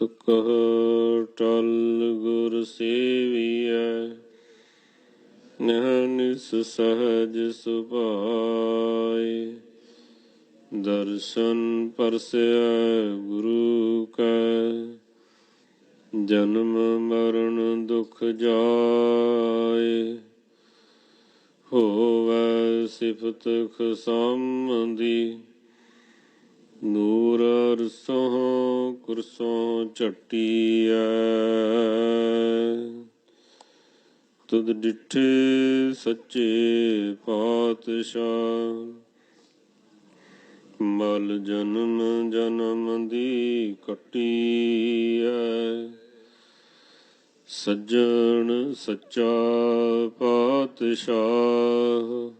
ਸੁਕਹ ਟਲ ਗੁਰ ਸੇਵੀਐ, ਨਿਹਨਿਸ ਸਹਜ ਸੁਭਾਏ। ਦਰਸ਼ਨ ਪਰਸਿਆ ਗੁਰੂ ਕੈ, ਜਨਮ ਮਰਨ ਦੁਖ ਜਾਏ। ਹੋਵੈ ਸਿਫਤ ਖਸਮਦੀ ਨੂਰ ਅਰਸੋਂ ਕੁਰਸੋਂ ਝਟੀਐ। ਤੁਧ ਡਿਠੇ ਸੱਚੇ ਪਾਤਸ਼ਾਹ, ਮਲ ਜਨਮ ਜਨਮ ਦੀ ਕਟੀਐ। ਸੱਜਣ ਸੱਚਾ ਪਾਤਸ਼ਾਹ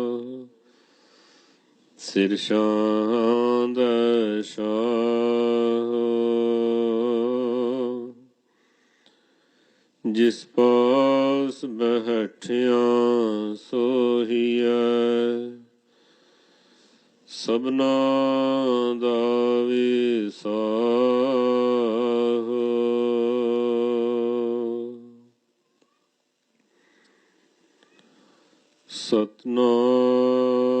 ਸਿਰ ਸ਼ਾਹਾਂ ਸ਼ਾਹ। ਜਿਸ ਪਾਸ ਬਹਿਠਿਆ ਸੋਹੀਐ ਸਭਨਾ ਦਾ ਵਿਸਾਹ। ਸਤਨਾਮ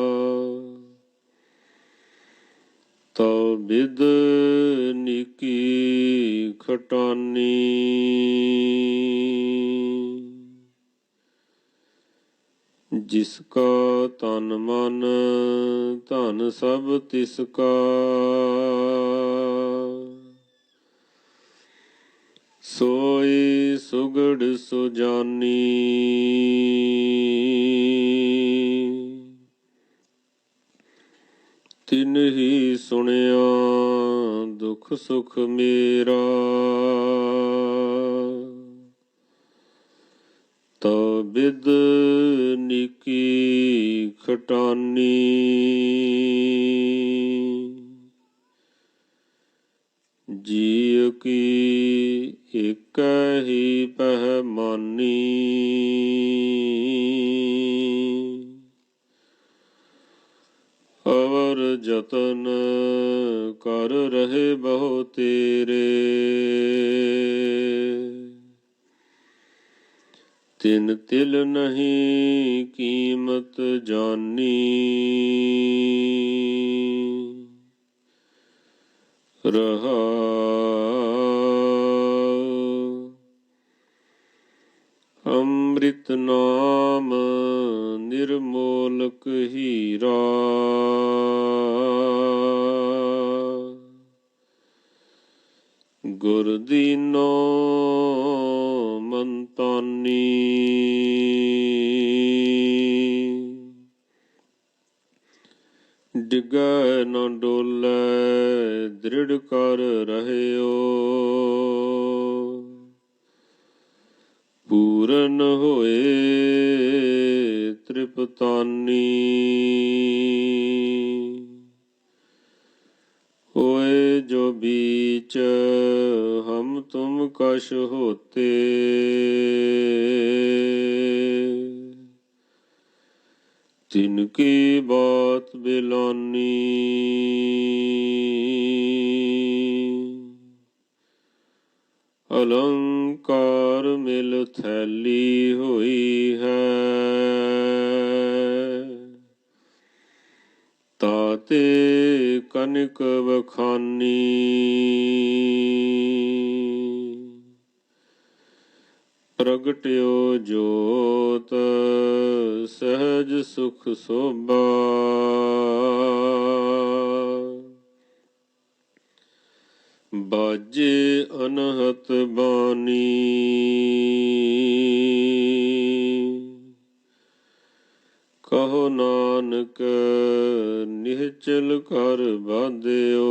ਬਿਦ ਨਿਕੀ ਖਟਾਨੀ। ਜਿਸ ਕਾ ਤਨ ਮਨ ਧਨ ਸਭ ਤਿਸ ਕਾ। ਸੋਈ ਸੁਗੜ ਸੁਜਾਨੀ। ਤਿਨ ਹੀ ਸੁਣਿਆ, ਦੁਖ ਸੁਖ ਮੇਰਾ। ਤਾ ਬਿਦ ਨਿਕੀ ਖਟਾਨੀ। ਜੀਵ ਕੀ ਇਕ ਹੀ ਪਹਿਮਾਨੀ। ਜਤਨ ਕਰ ਰਹੇ ਬਹੁ ਤੇਰੇ। ਤਿਨ ਤਿਲ ਨਹੀਂ ਕੀਮਤ ਜਾਨੀ। ਰਹਾ ਅੰਮ੍ਰਿਤ ਨਾਮ ਨਿਰਮੋਲਕ ਹੀਰਾ। ਗੁਰ ਦੀਨੋ ਮੰਤਾਨੀ। ਡਿਗੈ ਨ ਡੋਲੇ ਦ੍ਰਿੜ ਕਰ ਰਹਿਓ। ਪੂਰਨ ਹੋਏ ਤ੍ਰਿਪਤਾਨੀ। ਹੋਏ ਜੋ ਬੀਚ ਹਮ ਤੁਮ ਕਸ਼ ਹੋਤੇ। ਤਿਨ ਕੀ ਬਾਤ ਬਿਲਾਨੀ। ਅਲੰਗ ਕਾਰ ਮਿਲ ਥੈਲੀ ਹੋਈ ਹੈ। ਤਾਤੇ ਕਨਕ ਵਖਾਨੀ। ਪ੍ਰਗਟਿਓ ਜੋਤ ਸਹਜ ਸੁਖ ਸੋਭਾ। ਬਾਜੇ ਅਨਹਤ ਬਾਣੀ। ਕਹੋ ਨਾਨਕ ਨਿਹਚਲ ਕਰ ਬਾਂਧਿਓ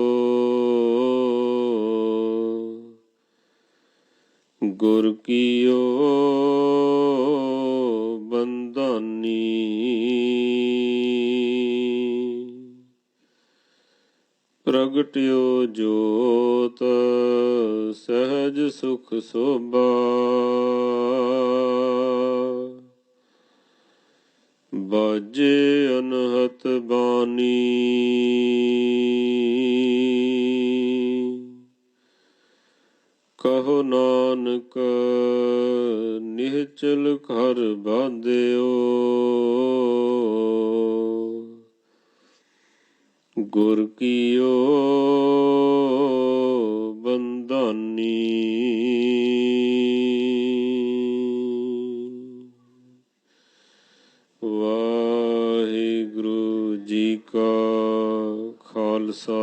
ਗੁਰ ਕੀਓ। ਪ੍ਰਗਟਿਓ ਜੋਤ ਸਹਿਜ ਸੁਖ ਸੋਭਾ। ਬਾਜੇ ਅਨਹਤ ਬਾਣੀ। ਕਹੋ ਨਾਨਕ ਨਿਹਚਲ ਘਰ ਬਾਂਧਿਓ। ਗੁਰ ਕੀਓ ਬੰਦਾਨੀ ਵਾਹਿਗੁਰੂ ਜੀ ਕਾ ਖਾਲਸਾ।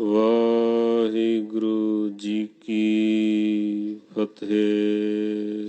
ਵਾਹਿਗੁਰੂ ਜੀ ਕੀ ਫਤਿਹ।